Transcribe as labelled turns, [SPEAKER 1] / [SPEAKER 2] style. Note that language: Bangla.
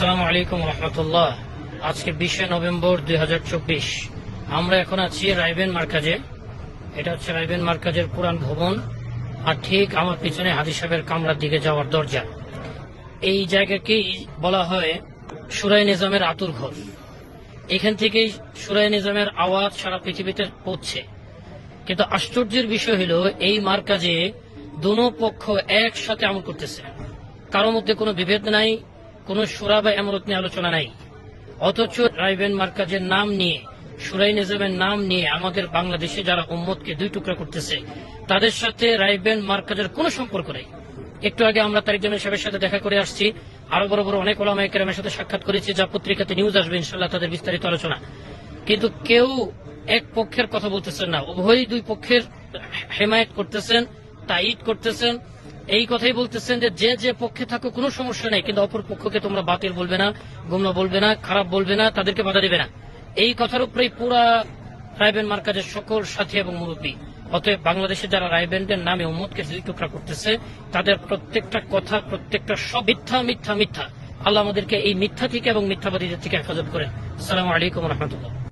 [SPEAKER 1] আসসালামু আলাইকুম রহমতুল্লাহ। আজকে বিশে নভেম্বর দুই হাজার চব্বিশ। আমরা এখন আছি রাইবেন মার্কাজে। এটা হচ্ছে রাইবেন মার্কাজের পুরান ভবন। আর ঠিক আমার পিছনে হাজি সাহেবের কামরার দিকে যাওয়ার দরজা। এই জায়গাকেই বলা হয় সুরাই নিজামের আতুর ঘর। এখান থেকেই সুরাই নিজামের আওয়াজ সারা পৃথিবীতে পড়ছে কিন্তু আশ্চর্যের বিষয় হলো, এই মার্কাজে দোনো পক্ষ একসাথে আমল করতেছে। কারোর মধ্যে কোনো বিভেদ নাই কোনো সুরা বা এমরত নিয়ে আলোচনা নাই। অথচ রাইবেন মার্কাজের নাম নিয়ে সুরাই নিজামের নাম নিয়ে আমাদের বাংলাদেশে যারা উম্মতকে দুই টুকরা করতেছে, তাদের সাথে রাইবেন মার্কাজের কোনো সম্পর্ক নেই। একটু আগে আমরা তারিক জামিল সাহেবের সাথে দেখা করে আসছি। আরও বড় বড় অনেক ওলামা একরামের সাথে সাক্ষাৎ করেছি যা পত্রিকাতে নিউজ আসবে ইনশাল্লাহ তাদের বিস্তারিত আলোচনা। কিন্তু কেউ এক পক্ষের কথা বলতেছেন না। উভয়ই দুই পক্ষের হেমায়ত করতেছেন তাইট করতেছেন এই কথাই বলতেছেন যে যে যে পক্ষে থাকো কোনো সমস্যা নেই, কিন্তু অপর পক্ষকে তোমরা বাতিল বলবে না, গুমরা বলবে না, খারাপ বলবে না, তাদেরকে বাধা দেবে না। এই কথার উপরেই পুরা রায়বেন মার্কাজের সকল সাথী এবং মুরব্বী, অতএব বাংলাদেশে যারা রায়বেন্ডের নামে উম্মতকে দুই টুকরা করতেছে, তাদের প্রত্যেকটা কথা, প্রত্যেকটা সব মিথ্যা মিথ্যা মিথ্যা। আল্লাহ আমাদেরকে এই মিথ্যা থেকে এবং মিথ্যাবাদীদের থেকে হেফাজত করেন। আসসালামু আলাইকুম রহমতুল্লাহ।